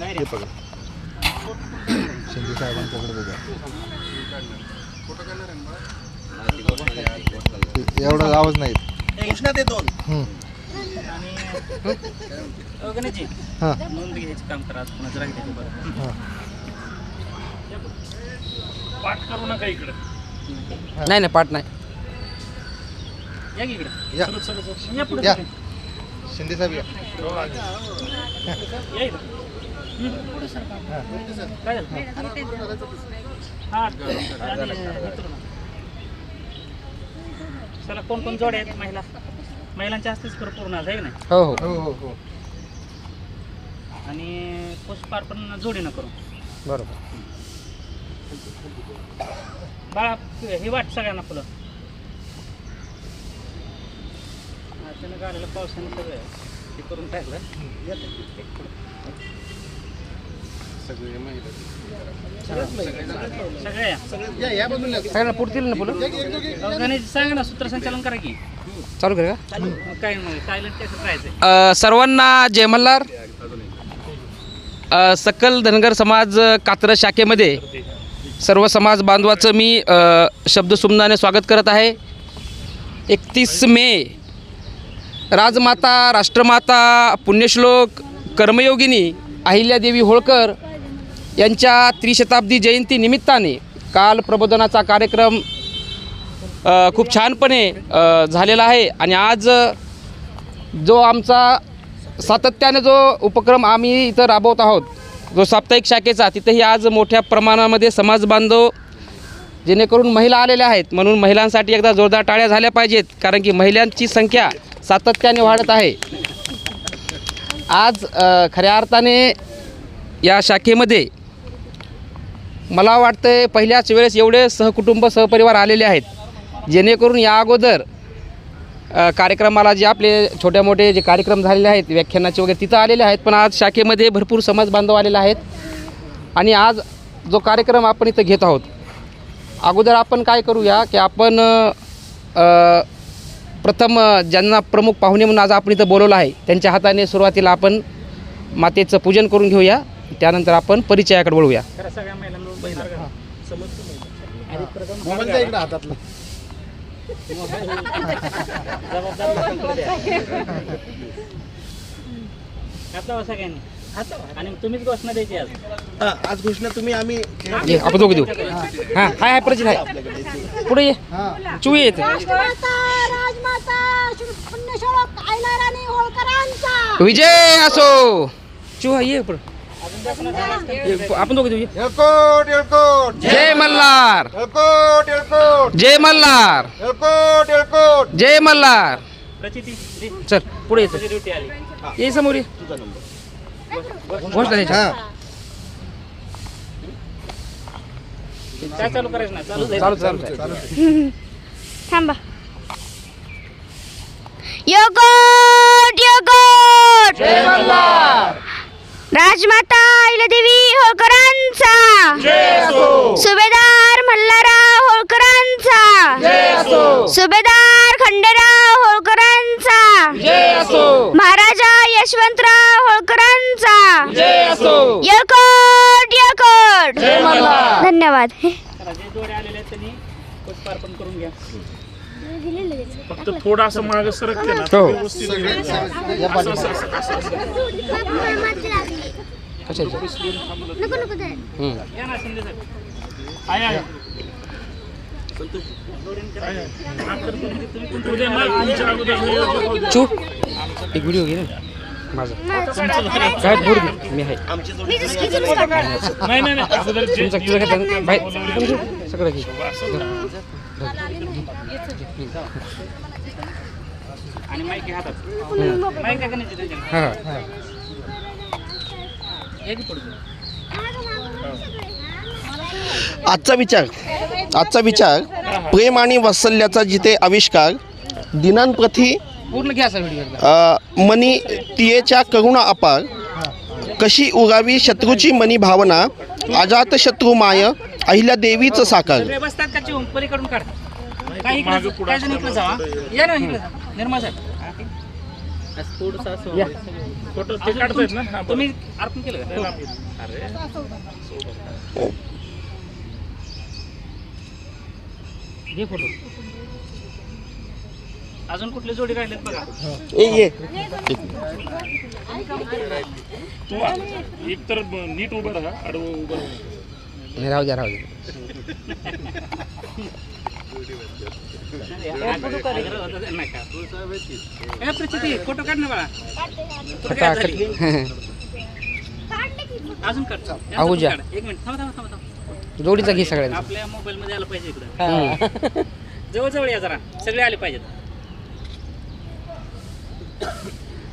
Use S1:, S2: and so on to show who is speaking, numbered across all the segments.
S1: हे बघा. शिंदे साहेबांच्याकडे बघा. एवढा आवाज नाही येत.
S2: घोषणा ते दोन.
S3: गणेशजी
S1: हां.
S3: नोंद घ्यायचं काम करा आज पुन्हा जरा घ्यायचं बरं.
S1: हां.
S4: नाही नाही पाठ नाही.
S3: या की इकडे?
S1: या.
S3: या पुढे.
S1: या शिंदे साहेब या.
S3: या इकडं चला कोण कोण जोड्या आहेत? महिला. महिलांच्या हस्तेच कर पूर्ण आज आहे की नाही?
S4: हो हो.
S1: हो हो हो.
S3: आणि पुष्पार्पण जोडीनं करू
S4: बरोबर.
S3: बाळा हे वाट सगळ्यांना फुलं. त्यानं गाडीला पावसाने सगळं हे करून टाकलं.
S4: सगळ्यांना ना फुलं
S3: सांग ना सूत्रसंचालन करा की.
S4: चालू करू का?
S3: काय
S4: सर्वांना जय मल्हार. अ, सकल धनगर समाज कात्रज शाखेमध्ये सर्व समाज बांधवाचं मी शब्दसुमनाने स्वागत करत आहे. एकतीस मे राजमाता राष्ट्रमाता पुण्यश्लोक कर्मयोगिनी अहिल्यादेवी होळकर यांच्या त्रिशताब्दी जयंती निमित्ताने काल प्रबोधनाचा कार्यक्रम खूप छानपणे झालेला आहे. आणि आज जो आमचा सातत्याने जो उपक्रम आम्ही इथं राबवत आहोत जो साप्ताहिक शाखेचा तिथेही आज मोठ्या प्रमाणामध्ये समाज बांधव जेणेकरून महिला आलेल्या आहेत. म्हणून महिलांसाठी एकदा जोरदार टाळ्या झाल्या पाहिजेत कारण की महिलांची संख्या सातत्याने वाढत आहे. आज खऱ्या अर्थाने या शाखेमध्ये मला वाटतं पहिल्याच वेळेस एवढे सहकुटुंब सहपरिवार आलेले आहेत जेणेकरून या अगोदर कार्यक्रमाला जे आपले छोटे मोठे जे कार्यक्रम झालेले आहेत व्याख्यानाचे वगैरे तिथं आलेले आहेत पण आज शाखेमध्ये भरपूर समाज बांधव आलेले आहेत. आणि आज जो कार्यक्रम आपण इथं घेत आहोत अगोदर आपण काय करूया की आपण प्रथम ज्यांना प्रमुख पाहुणे म्हणून आज आपण इथं बोलवलं आहे त्यांच्या हाताने सुरुवातीला आपण मातेचं पूजन करून घेऊया त्यानंतर आपण परिचयाकडे वळूया.
S1: इकडे हातातला.
S3: जबाबदार लोकांकडे द्या. आणि तुम्हीच घोषणा द्यायची आज.
S2: हा, आज घोषणा तुम्ही आम्ही
S4: ये आपण दोघं देऊ. हां हाय हाय परिचित आहे पुढे ये.
S1: हां.
S4: चू ये इथे.
S5: राष्ट्रमाता राजमाता श्री पुण्यश्लोक आईनाराणी होळकरांचा.
S4: विजय असो. चू हा, ये पुढं. ये, आपण दोघं जय मल्हार.
S1: येळकोट येळकोट
S4: जय मल्हार.
S1: येळकोट येळकोट
S4: जय मल्हार.
S3: प्रचिती दे.
S4: चल पुढे येतो.
S3: तुझी ड्युटी आली.
S4: ये समोर ये. घोषणा द्यायची.
S1: हां.
S3: काय चालू करायचं ना चालू
S4: चालू चालू. चालू
S5: थांबा. योगोट योगोट राजमाता अहिल्यादेवी होळकरांचा. सुभेदार मल्हारराव होळकरांचा. सुभेदार खंडेराव होळकरांचा. महाराजा यशवंतराव होळकरांचा. यळकोट यळकोट. धन्यवाद
S3: करा. जे जोडे आलेले आहेत त्यांनी पुष्पार्पण करून घ्या
S6: फक्त थोडासा माग सरकते ना
S4: हो.
S6: व्यवस्थित
S4: कशाचं?
S6: आहे आहे उद्या मला तुमच्या अगोदर
S4: एक व्हिडिओ घे ना. माझा. काय बोल दे मी आहे.
S6: नाही नाही. नाही अगोदर जे
S4: तुमचा तुझं काय बाहेर सगळं घे.
S3: आणि माईक घ्या हातात. माईक द्या गणेशजी त्यांच्याकडे.
S4: हां हां.
S3: एक पुढे
S2: आजचा विचार. आजचा विचार. प्रेम आणि वात्सल्याचा जिथे आविष्कार दिनांप्रती
S4: पूर्ण घ्या सर व्हिडिओ एकदा.
S2: अ, मनी तियेच्या करुणा अपार कशी उगावी शत्रूची मनी भावना अजात शत्रू माय अहिल्या देवीचं साकार.
S3: सगळे बसतात का चिवून पलीकडून काढ. काय इकडे काय जण इकडे जावा या ना इकडे जा. निर्मळ साहेब.
S6: फोटो ते काढतायत ना हा.
S3: तुम्ही अर्पण केलं घे फोटो. अजून कुठले जोडी काढलेत बघा.
S2: ए ये.
S6: तू आ- एक तर ब- नीट उभं राहा आडवं उभं राहा.
S3: राहू द्या राहू द्या. फोटो काढ. ना बाळा. अजून काढ.
S4: आहूजा.
S3: एक मिनिट. थांबा थांबा थांबा थांबा.
S4: जोडीचा घे सगळ्यांचा.
S3: आपल्या मोबाईल मध्ये आलं पाहिजे इकडं. जवळ जवळ या जरा. सगळे आले पाहिजेत.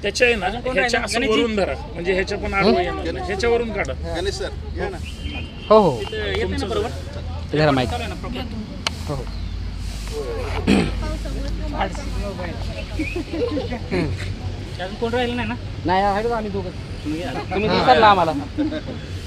S6: त्याच्या आहे ना ह्याच्या? असं? वरून धरा. म्हणजे ह्याच्या पण आडवं येणार नाही. ह्याच्यावरून काढा.
S4: हो हो.
S3: तिथं येते ना बरोबर
S4: ते जरा माहिती
S3: चालू आहे ना proper?
S4: हो हो.
S3: कोण राहिलं नाही ना?
S4: नाही आहे आम्ही दोघं.
S3: तुम्ही या.
S4: तुम्ही दिसाल आम्हाला.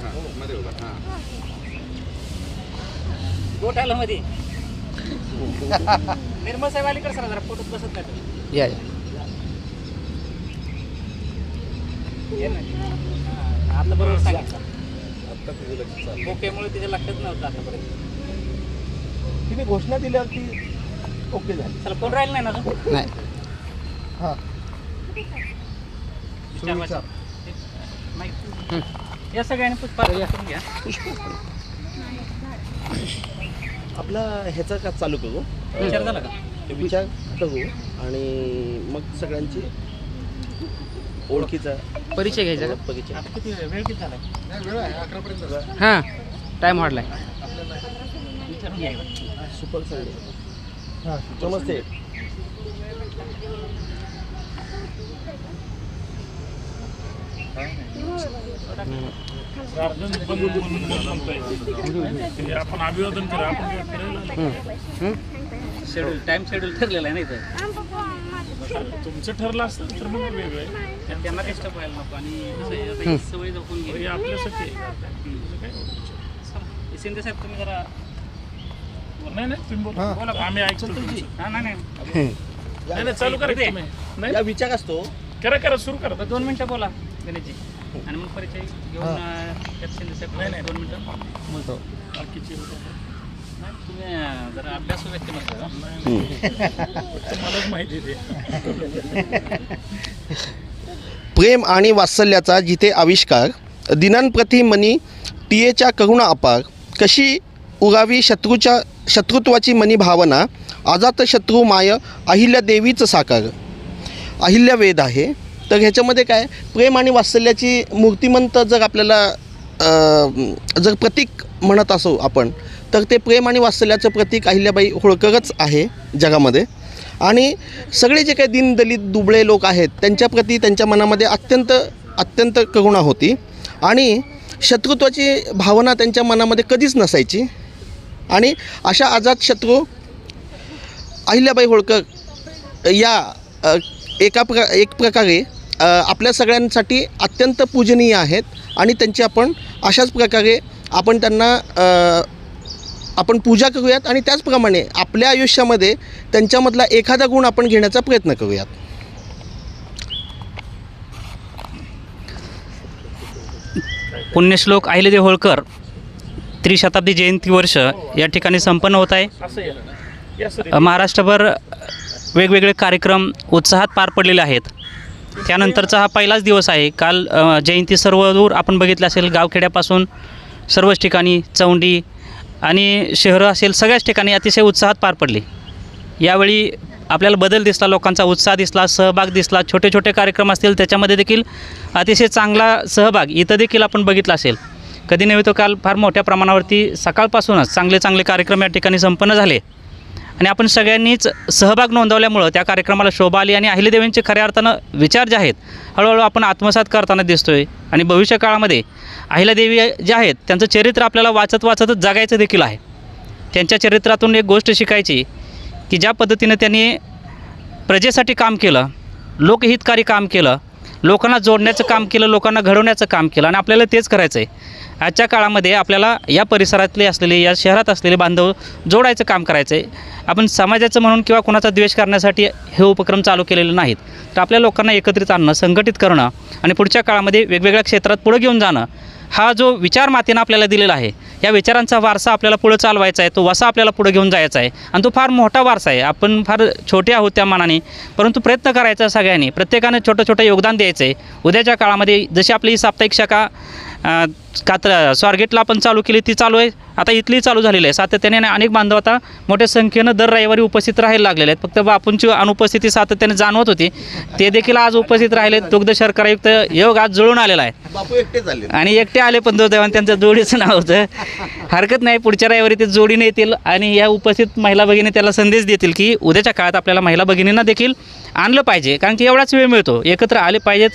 S3: आलं मध्ये निर्मल साहेब अलीकडे सर जरा फोटोत बसत नाही
S4: या या.
S3: ये ना. हा, आता बरोबर सांगितलं. ओकेमुळे तिच्या लक्षात नव्हतं आतापर्यंत.
S2: तिने घोषणा दिल्यावरती ओके झाली.
S3: चला कोण राहिलं नाही ना अजून?
S4: नाही.
S3: माहिती. या सगळ्यांनी पुष्पा करून घ्या.
S2: आपला ह्याचा का चालू करू?
S3: विचार झाला का?
S2: ते विचार करू आणि मग सगळ्यांची ओळखीचा
S4: परिचय घ्यायचा का?
S2: परिचय.
S3: वेळ किती झाला?
S4: हां टाईम वाढलाय.
S2: सुपर संडे नमस्ते.
S6: प्रार्थना बंद म्हणून म्हणताय. ते आपण अभिवादन करा आपण काय फिरायला आलो.
S3: शेड्यूल टाइम शेड्यूल ठरलेला आहे ना इथं
S6: तुमचं ठरलं असतं तर मग वेगळं आहे
S3: त्यांना डिस्टर्ब व्हायला नको आणि कसं आहे, आता ही सवय जपून
S6: हे
S3: गेली
S6: आपल्यासाठी आहे. तुझं काय?
S3: शिंदे साहेब तुम्ही जरा
S6: नाही नाही तुम्ही बोला बोला आम्ही ऐकतो तुमचं.
S3: हा नाही नाही
S6: नाही नाही चालू करा की तुम्ही नाही
S2: या विचार असतो
S6: करा करा सुरू करा
S3: दोन मिनिटं बोला गणेशजी आणि मग परिचय घेऊन त्यात शिंदे साहेब. दोन मिनिटं.
S4: बोलतो.
S6: बाकीचे
S3: नाही, तुम्ही अं, जरा अभ्यास व्यक्तिमत्व आहे, हा.
S6: मलाच माहिती आहे ते.
S2: प्रेम आणि वात्सल्याचा जिथे आविष्कार दिनांप्रती मनी टियेच्या करुणा अपार कशी उगावी शत्रूच्या शत्रुत्वाची मनी भावना अजात शत्रू माय अहिल्या देवीचं साकार. अहिल्या वेद आहे. तर ह्याच्यामध्ये काय प्रेम आणि वात्सल्याची मूर्तिमंत जर आपल्याला जर प्रतीक म्हणत असो आपण तर ते प्रेम आणि वात्सल्याचं प्रतीक अहिल्याबाई होळकरच आहे जगामध्ये. आणि सगळे जे काही दीनदलित दुबळे लोक आहेत त्यांच्याप्रती त्यांच्या मनामध्ये अत्यंत अत्यंत करुणा होती. आणि शत्रुत्वाची भावना त्यांच्या मनामध्ये कधीच नसायची. आणि अशा आझाद शत्रू अहिल्याबाई होळकर या एका प्र एक प्रकारे आपल्या सगळ्यांसाठी अत्यंत पूजनीय आहेत आणि त्यांची आपण अशाच प्रकारे आपण त्यांना आपण पूजा करूयात आणि त्याचप्रमाणे आपल्या आयुष्यामध्ये त्यांच्यामधला एखादा गुण आपण घेण्याचा प्रयत्न करूयात.
S7: पुण्यश्लोक अहिल्यादेव होळकर त्रिशताब्दी जयंती वर्ष या ठिकाणी संपन्न होत आहे. महाराष्ट्रभर वेगवेगळे कार्यक्रम उत्साहात पार पडलेले आहेत. त्यानंतरचा हा पहिलाच दिवस आहे. काल अ, जयंती सर्व दूर आपण बघितलं असेल गावखेड्यापासून सर्वच ठिकाणी चौंडी आणि शहरं असेल सगळ्याच ठिकाणी अतिशय उत्साहात पार पडली. यावेळी आपल्याला बदल दिसला लोकांचा उत्साह दिसला सहभाग दिसला छोटे छोटे कार्यक्रम असतील त्याच्यामध्ये देखील अतिशय चांगला सहभाग इथं देखील आपण बघितला असेल. कधी नव्हे तो काल फार मोठ्या प्रमाणावरती सकाळपासूनच चांगले चांगले कार्यक्रम या ठिकाणी संपन्न झाले. आणि आपण सगळ्यांनीच सहभाग नोंदवल्यामुळं त्या कार्यक्रमाला शोभा आली आणि अहिल्यादेवींचे खऱ्या अर्थानं विचार जे आहेत हळूहळू आपण आत्मसात करताना दिसतोय आणि भविष्य काळामध्ये अहिल्यादेवी जे आहेत त्यांचं चरित्र आपल्याला वाचत वाचतच जगायचं देखील आहे. त्यांच्या चरित्रातून एक गोष्ट शिकायची की ज्या पद्धतीनं त्यांनी प्रजेसाठी काम केलं लोकहितकारी काम केलं लोकांना जोडण्याचं काम केलं लोकांना घडवण्याचं काम केलं आणि आपल्याला तेच करायचं आहे आजच्या काळामध्ये आपल्याला या परिसरातले असलेले या शहरात असलेले बांधव जोडायचं काम करायचं आहे आपण समाजाचं म्हणून किंवा कोणाचा द्वेष करण्यासाठी हे उपक्रम चालू केलेले नाहीत. तर आपल्या लोकांना एकत्रित आणणं संघटित करणं आणि पुढच्या काळामध्ये वेगवेगळ्या क्षेत्रात पुढं घेऊन जाणं हा जो विचार मातेनं आपल्याला दिलेला आहे या विचारांचा वारसा आपल्याला पुढं चालवायचा आहे तो वसा आपल्याला पुढं घेऊन जायचा आहे आणि तो फार मोठा वारसा आहे. आपण फार छोटे आहोत त्या मानाने परंतु प्रयत्न करायचा सगळ्यांनी. प्रत्येकाने छोटं छोटं योगदान द्यायचं आहे उद्याच्या काळामध्ये जशी आपली साप्ताहिक शाखा कात्र स्वारगेटला आपण चालू केली ती चालू आहे. आता इथली चालू झालेली आहे. सातत्याने आणि अनेक बांधव आता मोठ्या संख्येनं दर रविवारी उपस्थित राहायला लागलेले आहेत. फक्त बापूंची अनुपस्थिती सातत्याने जाणवत होती. ते देखील आज उपस्थित राहिले दुग्ध शर्करायुक्त योग आज जुळून आलेला आहे.
S2: बापू एकटे झाले
S7: आणि एकटे आले पण दुर्दैवाने त्यांचं जोडीचं नाव होतं. हरकत नाही पुढच्या रविवारी ते जोडीने येतील आणि या उपस्थित महिला भगिनी त्याला संदेश देतील की उद्याच्या काळात आपल्याला महिला भगिनींना देखील आणलं पाहिजे. कारण की एवढाच वेळ मिळतो. एकत्र आले पाहिजेत.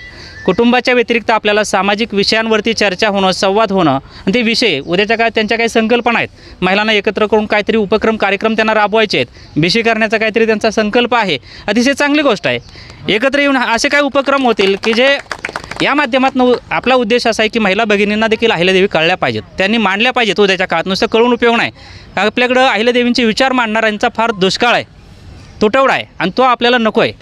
S7: कुटुंबाच्या व्यतिरिक्त आपल्याला सामाजिक विषयांवरती चर्चा होणं संवाद होणं आणि ते विषय उद्याच्या काळात त्यांच्या काही संकल्पना आहेत. महिलांना एकत्र करून काहीतरी उपक्रम कार्यक्रम त्यांना राबवायचे आहेत. बिशी करण्याचा काहीतरी त्यांचा संकल्प आहे. अतिशय चांगली गोष्ट आहे. एकत्र येऊन असे काही उपक्रम होतील की जे या माध्यमातून आपला उद्देश असा आहे की महिला भगिनींना देखील अहिल्यादेवी कळल्या पाहिजेत. त्यांनी मांडल्या पाहिजेत. उद्याच्या काळात नुसतं कळून उपयोग नाही. आपल्याकडं अहिल्यादेवींचे विचार मांडणाऱ्यांचा फार दुष्काळ आहे. तुटवडा आहे. आणि तो आपल्याला नको आहे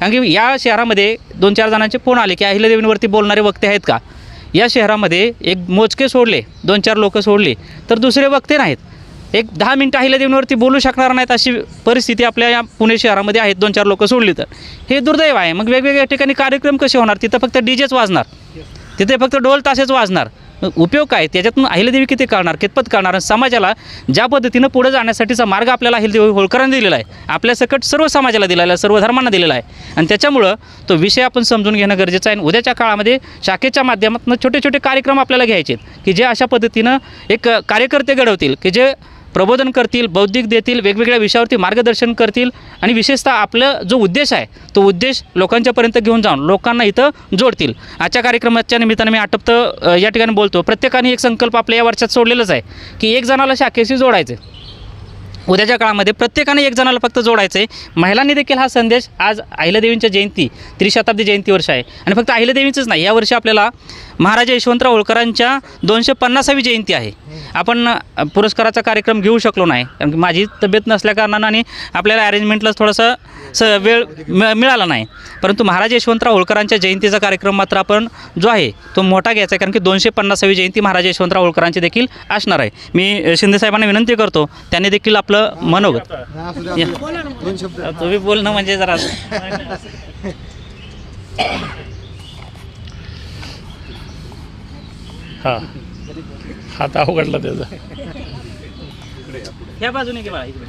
S7: कारण की या शहरामध्ये दोन चार जणांचे फोन आले की अहिल्यादेवींवरती बोलणारे वक्ते आहेत का? या शहरामध्ये एक मोजके सोडले दोन चार लोक सोडले तर दुसरे वक्ते नाहीत. एक दहा मिनटं अहिल्यादेवींवरती बोलू शकणार नाहीत अशी परिस्थिती आपल्या या पुणे शहरामध्ये आहेत दोन चार लोक सोडली तर. हे दुर्दैव आहे. मग वेगवेगळ्या ठिकाणी कार्यक्रम कसे होणार? तिथं फक्त डी जेच वाजणार. तिथे फक्त ढोल तासेच वाजणार. उपयोग काय? त्याच्यातून अहिल्यादेवी किती कळणार कितपत कळणार आणि समाजाला ज्या पद्धतीनं पुढे जाण्यासाठीचा मार्ग आपल्याला अहिल्यादेवी होळकरांनी दिलेला आहे आपल्या सकट सर्व समाजाला दिलेला आहे सर्व धर्मांना दिलेला आहे. आणि त्याच्यामुळं तो विषय आपण समजून घेणं गरजेचं आहे. आणि उद्याच्या काळामध्ये शाखेच्या माध्यमातून छोटे छोटे कार्यक्रम आपल्याला घ्यायचे आहेत की जे अशा पद्धतीनं एक कार्यकर्ते घडवतील की जे प्रबोधन करतील बौद्धिक देतील वेगवेगळ्या विषयावरती मार्गदर्शन करतील आणि विशेषतः आपलं जो उद्देश आहे तो उद्देश लोकांच्यापर्यंत घेऊन जाऊन लोकांना इथं जोडतील. आजच्या कार्यक्रमाच्या निमित्तानं मी आटपतं या ठिकाणी बोलतो. प्रत्येकाने एक संकल्प आपल्या या वर्षात सोडलेलाच आहे की एक जणाला शाखेशी जोडायचं उद्याच्या काळामध्ये प्रत्येकाने एक जणाला फक्त जोडायचं आहे महिलांनी देखील हा संदेश आज अहिल्यादेवींच्या जयंती त्रिशताब्दी जयंती वर्ष आहे. आणि फक्त अहिल्यादेवींचंच नाही यावर्षी आपल्याला महाराजा यशवंतराव होळकरांच्या दोनशे पन्नासावी जयंती आहे. आपण पुरस्काराचा कार्यक्रम घेऊ शकलो नाही. कारण की माझी तब्येत नसल्याकारणानं आणि आपल्याला अरेंजमेंटलाच थोडंसं स वेळ मिळाला नाही. परंतु महाराज यशवंतराव होळकरांच्या जयंतीचा कार्यक्रम मात्र आपण जो आहे तो मोठा घ्यायचा आहे. कारण की दोनशे पन्नासावी जयंती महाराज यशवंतराव होळकरांची देखील असणार आहे. मी शिंदेसाहेबांना विनंती करतो त्यांनी देखील आपलं मनोगत. या. तुम्ही बोलणं म्हणजे जरा
S6: हां. हात अवघडला त्याचा.
S7: ह्या बाजूने घे बाळा इकडे.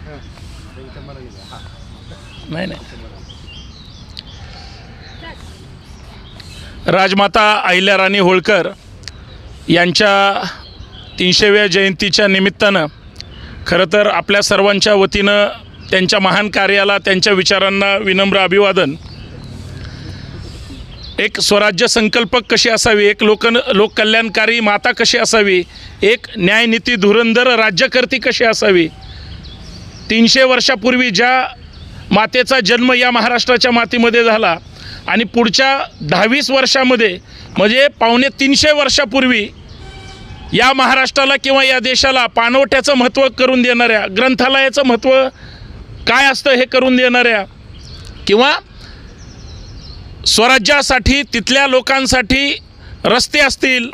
S6: नाही नाही. राजमाता अहिल्याराणी होळकर यांच्या तीनशेव्या जयंतीच्या निमित्तानं खरं तर आपल्या सर्वांच्या वतीनं त्यांच्या महान कार्याला त्यांच्या विचारांना विनम्र अभिवादन. एक स्वराज्य संकल्पक कशी असावी? एक लोक लोककल्याणकारी माता कशी असावी? एक न्यायनीती धुरंधर राज्यकर्ती कशी असावी? तीनशे वर्षापूर्वी ज्या मातेचा जन्म या महाराष्ट्राच्या मातीमध्ये झाला आणि पुढच्या दहावीस वर्षामध्ये म्हणजे पावणे तीनशे वर्षापूर्वी या महाराष्ट्राला किंवा या देशाला पाणवठ्याचं महत्त्व करून देणाऱ्या ग्रंथालयाचं महत्त्व काय असतं हे करून देणाऱ्या किंवा स्वराज्यासाठी तिथल्या लोकांसाठी रस्ते असतील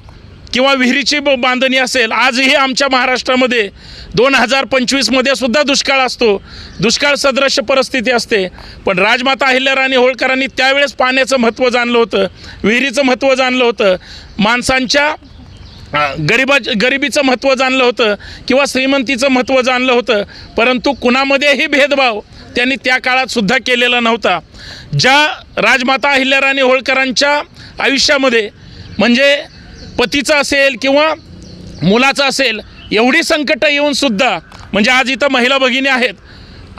S6: किंवा विहिरीची ब- बांधणी असेल आजही आमच्या महाराष्ट्रामध्ये दोन हजार पंचवीसमध्ये सुद्धा दुष्काळ असतो. दुष्काळ सदृश्य परिस्थिती असते. पण राजमाता अहिल्याराणी होळकरांनी त्यावेळेस पाण्याचं महत्त्व जाणलं होतं विहिरीचं महत्त्व जाणलं होतं. माणसांच्या गरिबा गरिबीचं महत्त्व जाणलं होतं किंवा श्रीमंतीचं महत्त्व जाणलं होतं परंतु कुणामध्येही भेदभाव त्यांनी त्या काळात सुद्धा केलेला नव्हता. ज्या राजमाता अहिल्याराणी होळकरांच्या आयुष्यामध्ये म्हणजे पतीचं असेल किंवा मुलाचं असेल एवढी संकटं येऊनसुद्धा म्हणजे आज इथं महिला भगिनी आहेत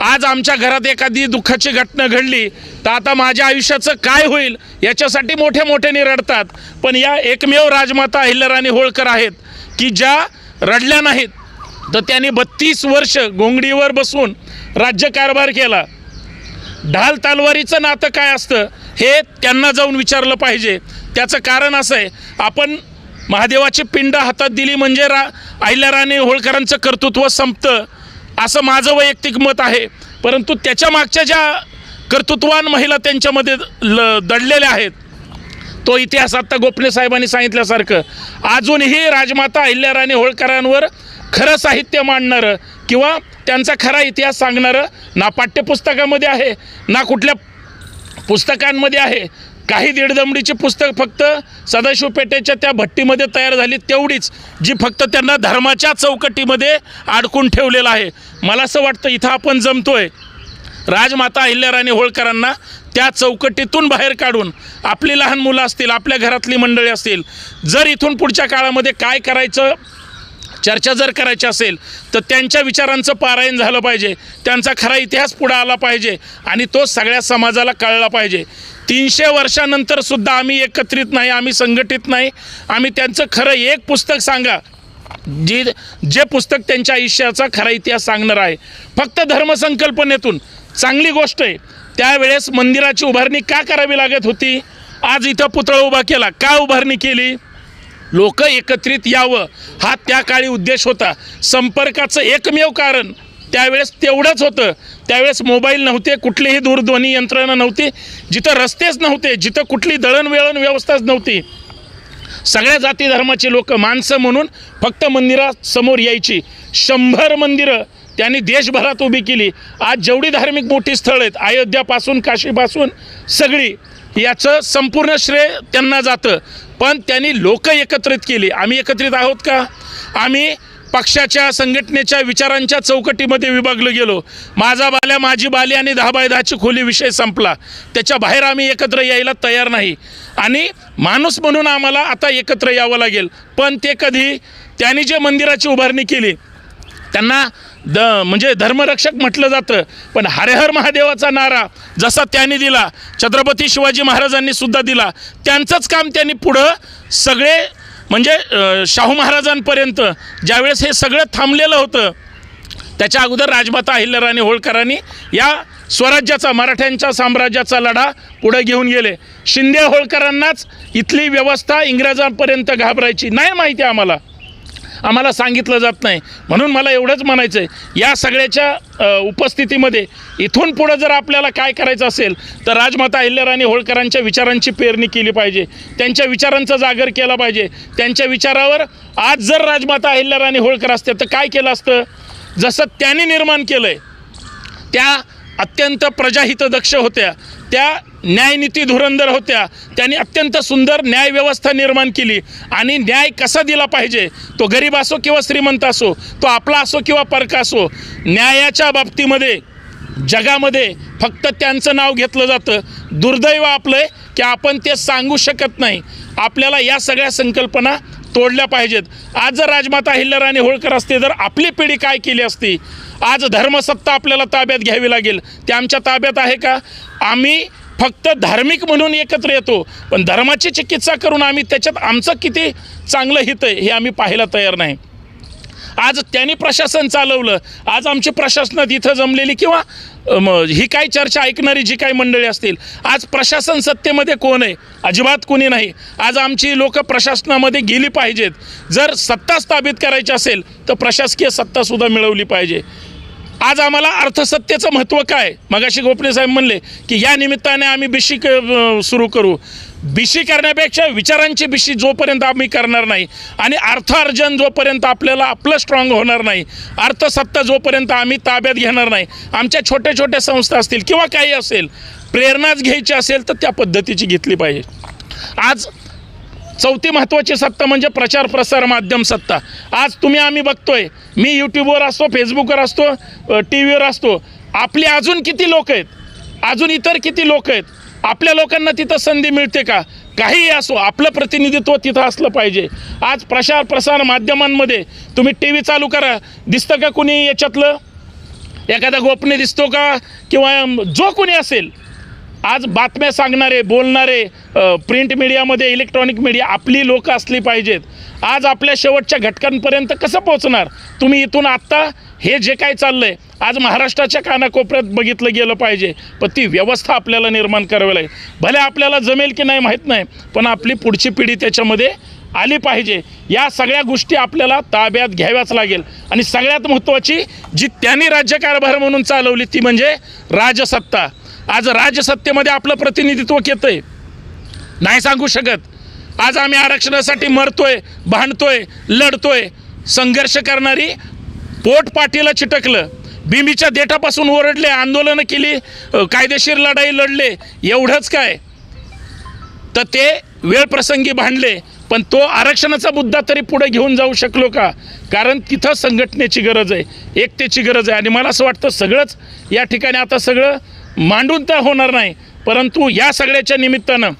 S6: आज आमच्या घरात एखादी दुःखाची घटना घडली तर आता माझ्या आयुष्याचं काय होईल याच्यासाठी मोठे मोठ्याने रडतात. पण या एकमेव राजमाता अहिल्याराणी होळकर आहेत की ज्या रडल्या नाहीत तर त्यांनी बत्तीस वर्ष घोंगडीवर बसून राज्यकारभार केला. ढाल तालवारीचं नातं काय असतं हे त्यांना जाऊन विचारलं पाहिजे. त्याचं कारण असं आहे आपण महादेवाची पिंड हातात दिली म्हणजे रा अहिल्याराणी होळकरांचं कर्तृत्व संपतं. असं माझं वैयक्तिक मत आहे. परंतु त्याच्या मागच्या ज्या कर्तृत्वान महिला त्यांच्यामध्ये ल दडलेल्या आहेत तो इतिहास आत्ता गोपने साहेबांनी सांगितल्यासारखं अजूनही राजमाता अहिल्याराणी होळकरांवर खरं साहित्य मांडणारं किंवा त्यांचा खरा इतिहास सांगणारं ना पाठ्यपुस्तकामध्ये आहे ना कुठल्या पुस्तकांमध्ये आहे काही दीडदमडीची पुस्तक फक्त सदाशिव पेठेच्या त्या भट्टीमध्ये तयार झाली तेवढीच जी फक्त त्यांना धर्माच्या चौकटीमध्ये अडकून ठेवलेलं आहे. मला असं वाटतं इथं आपण जमतोय. राजमाता अहिल्याराणी होळकरांना त्या चौकटीतून बाहेर काढून आपली लहान मुलं असतील आपल्या घरातली मंडळी असतील जर इथून पुढच्या काळामध्ये काय करायचं चर्चा जर करायची असेल तर त्यांच्या विचारांचं पारायण झालं पाहिजे. त्यांचा खरा इतिहास पुढं आला पाहिजे आणि तो सगळ्या समाजाला कळला पाहिजे. तीनशे वर्षानंतर सुद्धा आम्ही एकत्रित नाही आम्ही संघटित नाही. आम्ही त्यांचं खरं एक पुस्तक सांगा. जी जे पुस्तक त्यांच्या आयुष्याचा खरा इतिहास सांगणार आहे. फक्त धर्मसंकल्पनेतून. चांगली गोष्ट आहे. त्यावेळेस मंदिराची उभारणी का करावी लागत होती? आज इथं पुतळा उभा केला. का उभारणी केली? लोक एकत्रित यावं. हा त्या काळी उद्देश होता. संपर्काचं एकमेव कारण. त्यावेळेस तेवढंच होतं. त्यावेळेस मोबाईल नव्हते कुठलीही दूरध्वनी यंत्रणा नव्हती. जिथं रस्तेच नव्हते जिथं कुठली दळणवळण व्यवस्थाच नव्हती. सगळ्या जाती धर्माची लोक माणसं म्हणून फक्त मंदिरासमोर यायची. शंभर मंदिरं त्यांनी देशभरात उभी केली. आज जेवढी धार्मिक मोठी स्थळं आहेत अयोध्यापासून काशीपासून सगळी याचं संपूर्ण श्रेय त्यांना जातं. पण त्यांनी लोक एकत्रित केली. आम्ही एकत्रित आहोत का? आम्ही पक्षाच्या संघटनेच्या विचारांच्या चौकटीमध्ये विभागलो गेलो. माझा बाल्या माझी बाली आणि दहा बाय दहाची खोली विषय संपला. त्याच्या बाहेर आम्ही एकत्र यायला तयार नाही. आणि माणूस म्हणून आम्हाला आता एकत्र यावं लागेल. पण ते कधी? त्यांनी जे मंदिराची उभारणी केली त्यांना द म्हणजे धर्मरक्षक म्हटलं जातं. पण हरेहर महादेवाचा नारा जसा त्यांनी दिला छत्रपती शिवाजी महाराजांनी सुद्धा दिला त्यांचंच काम त्यांनी पुढं सगळे म्हणजे शाहू महाराजांपर्यंत ज्यावेळेस हे सगळं थांबलेलं होतं त्याच्या अगोदर राजमाता अहिल्याराणी होळकरांनी या स्वराज्याचा मराठ्यांच्या साम्राज्याचा लढा पुढे घेऊन गेले. शिंदे होळकरांनाच इथली व्यवस्था इंग्रजांपर्यंत घाबरायची. नाही माहिती आम्हाला. आम्हाला सांगितलं जात नाही. म्हणून मला एवढंच म्हणायचं आहे या सगळ्याच्या उपस्थितीमध्ये इथून पुढं जर आपल्याला काय करायचं असेल तर राजमाता अहिल्याराणी होळकरांच्या विचारांची पेरणी केली पाहिजे. त्यांच्या विचारांचा जागर केला पाहिजे. त्यांच्या विचारावर आज जर राजमाता अहिल्याराणी होळकर असते तर काय केलं असतं? जसं त्यांनी निर्माण केलं आहे त्या अत्यंत प्रजाहितदक्ष होत्या. त्या न्यायनीती धुरंधर होत्या. त्यांनी अत्यंत सुंदर न्यायव्यवस्था निर्माण केली. आणि न्याय कसा दिला पाहिजे? तो गरीब असो किंवा श्रीमंत असो तो आपला असो किंवा परका असो न्यायाच्या बाबतीमध्ये जगामध्ये फक्त त्यांचं नाव घेतलं जातं. दुर्दैव आपलं आहे की आपण ते सांगू शकत नाही. आपल्याला या सगळ्या संकल्पना तोडल्या पाहिजेत. आज जर राजमाता अहिल्याराणी होळकर असते तर आपली पिढी काय केली असती? आज धर्मसत्ता आपल्याला ताब्यात घ्यावी लागेल. ते आमच्या ताब्यात आहे का? आम्ही फक्त धार्मिक म्हणून एकत्र येतो पण धर्माची चिकित्सा करून आम्ही त्याच्यात आमचं किती चांगलं हित आहे हे आम्ही पाहायला तयार नाही. आज त्यांनी प्रशासन चालवलं आज आमची प्रशासनात इथं जमलेली किंवा ही काय चर्चा ऐकणारी जी काही मंडळी असतील आज प्रशासन सत्तेमध्ये कोण आहे? अजिबात कोणी नाही. आज आमची लोक प्रशासनामध्ये गेली पाहिजेत. जर सत्ता स्थापित करायची असेल तर प्रशासकीय सत्तासुद्धा मिळवली पाहिजे. आज आम्हाला अर्थसत्तेचं महत्त्व काय? मगाशी गोपणे साहेब म्हणले की या निमित्ताने आम्ही बिशी सुरू करू. बिशी करण्यापेक्षा विचारांची बिशी जोपर्यंत आम्ही करणार नाही आणि अर्थार्जन जोपर्यंत आपल्याला आपलं स्ट्रॉंग होणार नाही अर्थसत्ता जोपर्यंत आम्ही ताब्यात घेणार नाही आमच्या छोट्या छोट्या संस्था असतील किंवा काही असेल प्रेरणाच घ्यायची असेल तर त्या पद्धतीची घेतली पाहिजे. आज चौथी महत्त्वाची सत्ता म्हणजे प्रचार प्रसार माध्यम सत्ता. आज तुम्ही आम्ही बघतोय मी यूट्यूबवर असतो फेसबुकवर असतो टी व्हीवर असतो. आपले अजून किती लोक आहेत? अजून इतर किती लोक आहेत? आपल्या लोकांना तिथं संधी मिळते का? काहीही असो आपलं प्रतिनिधित्व तिथं असलं पाहिजे. आज प्रसार प्रसार माध्यमांमध्ये तुम्ही टी व्ही चालू करा. दिसतं का कुणी याच्यातलं? एखादा गोपनीय दिसतो का? किंवा जो कोणी असेल आज बातम्या सांगणारे बोलणारे प्रिंट मीडियामध्ये इलेक्ट्रॉनिक मीडिया आपली लोक असली पाहिजेत. आज आपल्या शेवटच्या घटकांपर्यंत कसं पोहोचणार? तुम्ही इथून आत्ता हे जे काय चाललं आहे आज महाराष्ट्राच्या कानाकोपऱ्यात बघितलं गेलं पाहिजे. पण ती व्यवस्था आपल्याला निर्माण करावी लागेल. भले आपल्याला जमेल की नाही माहीत नाही पण आपली पुढची पिढी त्याच्यामध्ये आली पाहिजे. या सगळ्या गोष्टी आपल्याला ताब्यात घ्याव्याच लागेल. आणि सगळ्यात महत्त्वाची जी त्यांनी राज्यकारभार म्हणून चालवली ती म्हणजे राजसत्ता. आज राजसत्तेमध्ये आपलं प्रतिनिधित्व येतं आहे नाही सांगू शकत. आज आम्ही आरक्षणासाठी मरतोय भांडतोय लढतोय. संघर्ष करणारी पोट पाठीला चिटकलं. बिमीच्या देठापासून ओरडले आंदोलनं केली कायदेशीर लढाई लढले एवढंच काय? तर ते वेळ प्रसंगी भांडले पण तो आरक्षणाचा मुद्दा तरी पुढे घेऊन जाऊ शकलो का? कारण तिथं संघटनेची गरज आहे एकतेची गरज आहे. आणि मला असं वाटतं सगळंच या ठिकाणी आता सगळं मांडून तर होणार नाही. परंतु या सगळ्याच्या निमित्तानं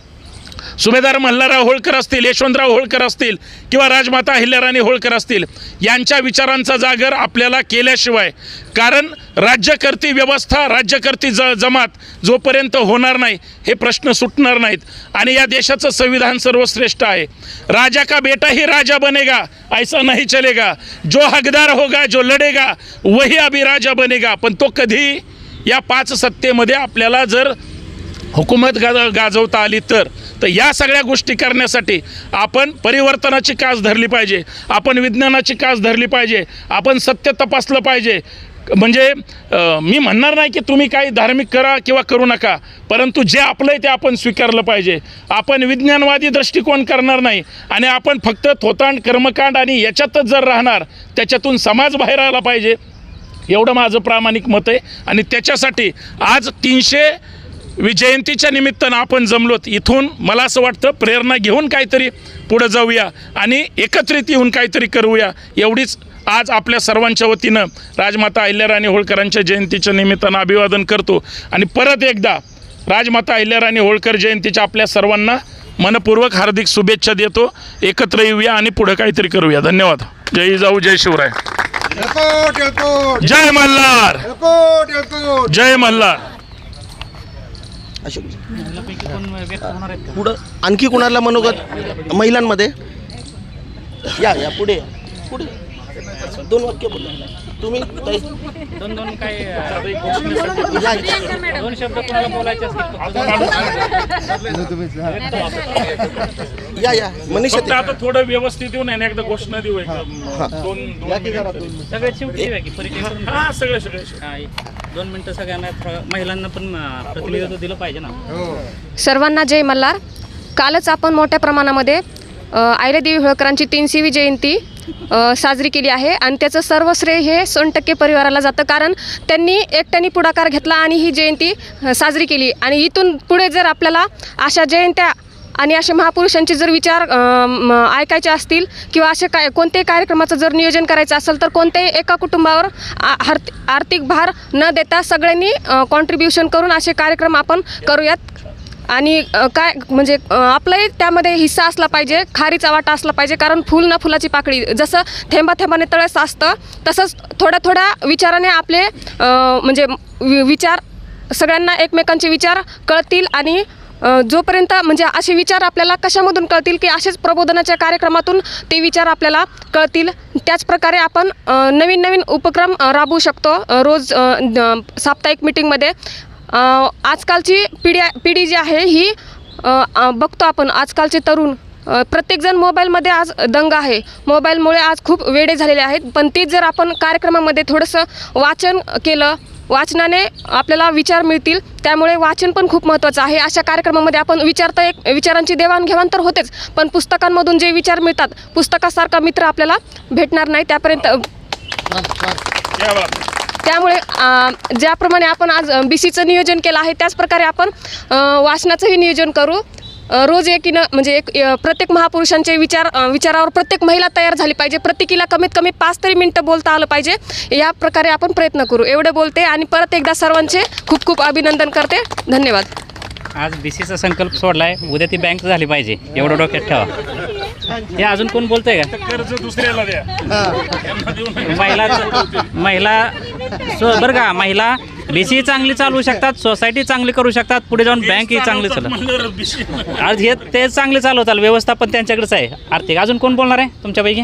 S6: सुभेदार मल्हारराव होळकर असतील यशवंतराव होळकर असतील किंवा राजमाता अहिल्याराणी होळकर असतील यांच्या विचारांचा जागर आपल्याला केल्याशिवाय. कारण राज्यकर्ती व्यवस्था राज्यकर्ती ज जमात जोपर्यंत होणार नाही हे प्रश्न सुटणार नाहीत. आणि या देशाचं संविधान सर्वश्रेष्ठ आहे. राजा का बेटा ही राजा बनेगा ऐसा नहीं चलेगा. जो हकदार होगा जो लढेगा वही अभी राजा बनेगा. पण तो कधी या पाच सत्तेमध्ये आपल्याला जर हुकूमत गाज गाजवता आली तर तर या सगळ्या गोष्टी करण्यासाठी आपण परिवर्तनाची कास धरली पाहिजे आपण विज्ञानाची कास धरली पाहिजे आपण सत्य तपासलं पाहिजे. म्हणजे मी म्हणणार नाही की तुम्ही काही धार्मिक करा किंवा करू नका परंतु जे आपलं आहे ते आपण स्वीकारलं पाहिजे. आपण विज्ञानवादी दृष्टिकोन करणार नाही आणि आपण फक्त थोतांड कर्मकांड आणि याच्यातच जर राहणार त्याच्यातून समाज बाहेर आला पाहिजे. एवढं माझं प्रामाणिक मत आहे. आणि त्याच्यासाठी आज तीनशे जयंतीच्या निमित्तानं आपण जमलोत. इथून मला असं वाटतं प्रेरणा घेऊन काहीतरी पुढं जाऊया आणि एकत्रित येऊन काहीतरी करूया एवढीच आज आपल्या सर्वांच्या वतीनं राजमाता अहिल्याराणी होळकरांच्या जयंतीच्या निमित्तानं अभिवादन करतो. आणि परत एकदा राजमाता अहिल्याराणी होळकर जयंतीच्या आपल्या सर्वांना मनपूर्वक हार्दिक शुभेच्छा देतो. एकत्र येऊया आणि पुढं काहीतरी करूया. धन्यवाद. जय जाऊ जय शिवराय. जय मल्हार. जय मल्हार.
S2: अशोक पुढं आणखी कुणाला मनोगत? महिलांमध्ये? या या पुढे या. पुढे. दोन वाक्य बोला. तुम्ही?
S8: दोन दोन काय. दोन शब्द कोणाला बोलायचे असतील
S2: या या. मनीषा
S6: फक्त
S2: ते.
S6: आता थोडं व्यवस्थित येऊन आहे ना एकदा घोषणा देऊ एक दोन दोन
S8: सगळे शेवटी की परिचय
S6: हा सगळे सगळे
S8: हा, दोन मिनिटं सगळ्यांना थोडं- महिलांना पण प्रतिनिधित्व दिलं पाहिजे ना.
S9: सर्वांना जय मल्हार. कालच आपण मोठ्या प्रमाणामध्ये अ, अहिल्यादेवी होळकरांची तीनशेवी जयंती साजरी केली आहे आणि त्याचं सर्व श्रेय हे सोन टक्के परिवाराला जातं. कारण त्यांनी एकट्याने पुढाकार घेतला आणि ही जयंती साजरी केली. आणि इथून पुढे जर आपल्याला अशा जयंत्या आणि असे महापुरुषांचे जर विचार ऐकायचे असतील किंवा असे काय कोणत्याही कार्यक्रमाचं जर नियोजन करायचं असेल तर कोणत्याही एका कुटुंबावर आ- आर्थिक भार न देता सगळ्यांनी कॉन्ट्रीब्युशन करून असे कार्यक्रम आपण करूयात. आणि काय म्हणजे आपलाही त्यामध्ये हिस्सा असला पाहिजे खारीचा वाटा असला पाहिजे कारण फुल ना फुलाची पाकळी जसं थेंबा थेंबाने तळस असतं तसंच थोड्या थोड्या विचाराने आपले म्हणजे वि- विचार सगळ्यांना एकमेकांचे विचार कळतील आणि जोपर्यंत म्हणजे असे विचार आपल्याला कशामधून कळतील की असेच प्रबोधनाच्या कार्यक्रमातून ते विचार आपल्याला कळतील त्याचप्रकारे आपण नवीन नवीन उपक्रम राबवू शकतो रोज साप्ताहिक मिटिंगमध्ये. आजकालची पिढी पिढी जी आहे ही बघतो आपण आजकालचे तरुण प्रत्येकजण मोबाईलमध्ये आज दंग आहे. मोबाईलमुळे आज खूप वेडे झालेले आहेत. पण तीच जर आपण कार्यक्रमामध्ये थोडंसं वाचन केलं वाचनाने आपल्याला विचार मिळतील. त्यामुळे वाचन पण खूप महत्त्वाचं आहे. अशा कार्यक्रमामध्ये आपण विचारता एक विचारांची देवाणघेवाण तर होतेच. पण पुस्तकांमधून जे विचार मिळतात पुस्तकासारखा मित्र आपल्याला भेटणार नाही. त्यापर्यंत. त्यामुळे ज्याप्रमाणे आपण आज बी सीचं नियोजन केलं आहे त्याचप्रकारे आपण वाचनाचंही नियोजन करू. रोज एकीनं म्हणजे एक प्रत्येक महापुरुषांचे विचार विचारावर प्रत्येक महिला तयार झाली पाहिजे. प्रत्येकीला कमीत कमी पाच तरी मिनटं बोलता आलं पाहिजे. या प्रकारे आपण प्रयत्न करू. एवढं बोलते आणि परत एकदा सर्वांचे खूप खूप अभिनंदन करते. धन्यवाद.
S7: आज बी सीचा संकल्प सोडला आहे उद्या ती बँक झाली पाहिजे. एवढं डोक्यात ठेवा.
S8: हे अजून कोण बोलतंय का?
S6: कर्ज दुसऱ्याला द्या.
S8: महिला महिला सो बरं का महिला बीसी चांगली चालवू शकतात सोसायटी चांगली करू शकतात पुढे जाऊन बँक ही चांगली
S6: चालवतात
S8: चालव आज हे ते चांगले चालवताल व्यवस्थापन त्यांच्याकडेच आहे. आर्थिक अजून कोण बोलणार आहे तुमच्यापैकी?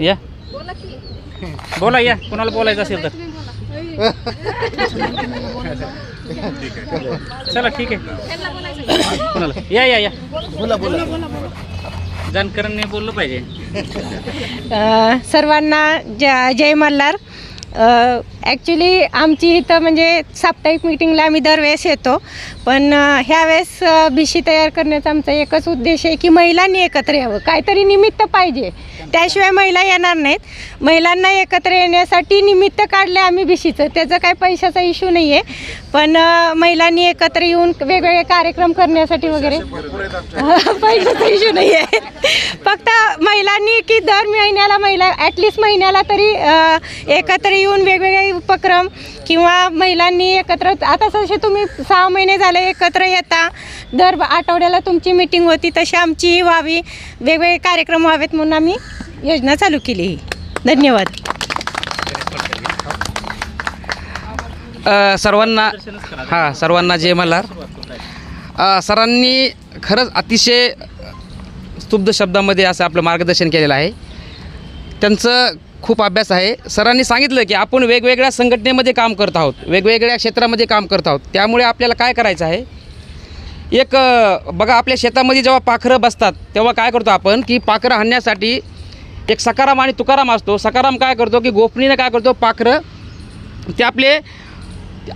S8: या. बोला या कोणाला बोलायचं असेल तर. चला ठीक आहे. कोणाला? या या या. जानकरांनी बोललं पाहिजे.
S10: अ, सर्वांना जय मल्हार. ॲक्च्युली आमची इथं म्हणजे साप्ताहिक मिटिंगला आम्ही दरवेळेस येतो. पण ह्यावेळेस सी तयार करण्याचा आमचा एकच उद्देश आहे की महिलांनी एकत्र यावं. काहीतरी निमित्त पाहिजे. त्याशिवाय महिला येणार नाहीत. महिलांना एकत्र येण्यासाठी निमित्त काढले आम्ही बीसीचं त्याचं काही पैशाचा इश्यू नाही आहे पण महिलांनी एकत्र येऊन वेगवेगळे कार्यक्रम करण्यासाठी वगैरे पैशाचा इश्यू नाही आहे फक्त महिलांनी की दर महिन्याला महिला ॲटलिस्ट महिन्याला तरी एकत्र येऊन वेगवेगळे उपक्रम किंवा महिलांनी एकत्र आता जसे तुम्ही सहा महिने झाले एकत्र येता दर आठवड्याला तुमची मिटिंग होती तशी आमचीही व्हावी वेगवेगळे कार्यक्रम व्हावेत म्हणून आम्ही योजना चालू केली ही. धन्यवाद.
S4: अ, सर्वांना हां सर्वांना जय मल्हार. अ, सरांनी खरंच अतिशय स्तुब्ध शब्दामध्ये असं आपलं मार्गदर्शन केलेलं आहे. त्यांचं खूप अभ्यास आहे. सरांनी सांगितलं की आपण वेगवेगळ्या संघटनेमध्ये काम करत आहोत वेगवेगळ्या क्षेत्रामध्ये काम करत आहोत. त्यामुळे आपल्याला काय करायचं आहे? एक बघा आपल्या शेतामध्ये जेव्हा पाखरं बसतात तेव्हा काय करतो आपण की पाखरं हाणण्यासाठी एक सकाराम आणि तुकाराम असतो. सकाराम काय करतो की गोपनीनं काय करतो? पाखरं ते आपले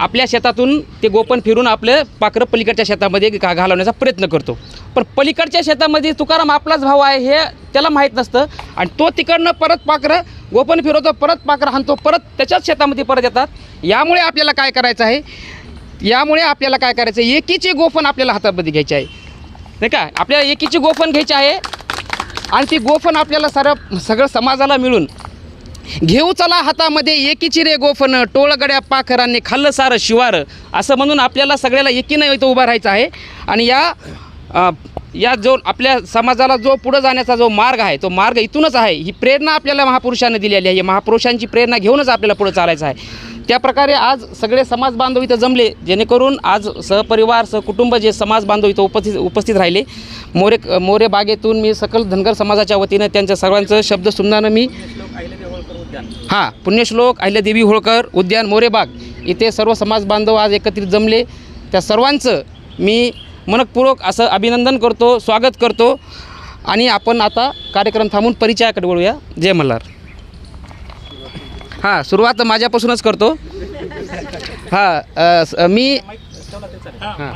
S4: आपल्या शेतातून ते गोपन फिरून आपलं पाखरं पलीकडच्या शेतामध्ये घा घालवण्याचा प्रयत्न करतो. पण पलीकडच्या शेतामध्ये तुकाराम आपलाच भाऊ आहे हे त्याला माहीत नसतं आणि तो तिकडनं परत पाखरं गोपन फिरवतो परत पाखरं हाणतो परत त्याच्याच शेतामध्ये परत येतात. यामुळे आपल्याला काय करायचं आहे? यामुळे आपल्याला काय करायचं आहे? एकीचे गोफन आपल्याला हातामध्ये घ्यायचे आहे. नाही का? आपल्याला एकीचे गोफन घ्यायचे आहे आणि ती गोफन आपल्याला सारं सगळं समाजाला मिळून घेऊ चला हातामध्ये एकीची रे गोफन टोळगड्या पाखरांनी खाल्लं सारं शिवार. असं म्हणून आपल्याला सगळ्याला एकीनं इथं उभं राहायचं आहे. आणि या या जो आपल्या समाजाला जो पुढं जाण्याचा जो मार्ग आहे तो मार्ग इथूनच आहे. ही प्रेरणा आपल्याला महापुरुषांनी दिलेली आहे. महापुरुषांची प्रेरणा घेऊनच आपल्याला पुढं चालायचं आहे. त्या प्रकारे आज सगळे समाज बांधव इथं जमले. जेणेकरून आज सहपरिवार सहकुटुंब जे समाज बांधव इथं उपस्थित उपस्थित राहिले. मोरे मोरे बागेतून मी सकल धनगर समाजाच्या वतीनं त्यांच्या सर्वांचं शब्द सुंदरानं मी हां पुण्यश्लोक अहिल्यादेवी होळकर उद्यान मोरेबाग इथे सर्व समाज बांधव आज एकत्रित जमले. त्या सर्वांचं मी मनपूर्वक असं अभिनंदन करतो स्वागत करतो. आणि आपण आता कार्यक्रम थांबून परिचयाकडे वळूया. जय मल्हार. हां सुरुवात माझ्यापासूनच करतो. हां स- मी हां.